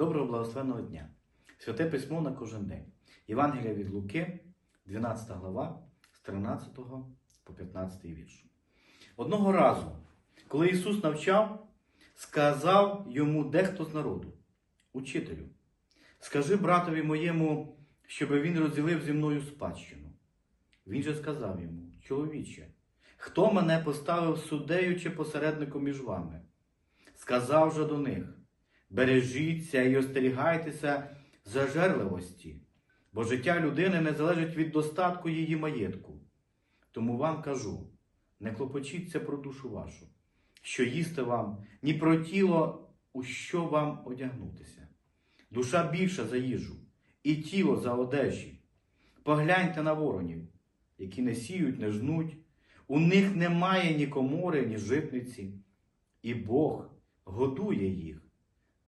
Доброго благословенного дня! Святе письмо на кожен день. Євангелія від Луки, 12 глава, з 13 по 15 вірш. Одного разу, коли Ісус навчав, сказав йому дехто з народу, Учителю, скажи братові моєму, щоби він розділив зі мною спадщину. Він же сказав йому, чоловіче, хто мене поставив суддею чи посередником між вами? Сказав же до них, бережіться і остерігайтеся зажерливості, бо життя людини не залежить від достатку її маєтку. Тому вам кажу, не клопочіться про душу вашу, що їсти вам, ні про тіло, у що вам одягнутися. Душа більша за їжу, і тіло за одежі. Погляньте на воронів, які не сіють, не жнуть, у них немає ні комори, ні житниці, і Бог годує їх.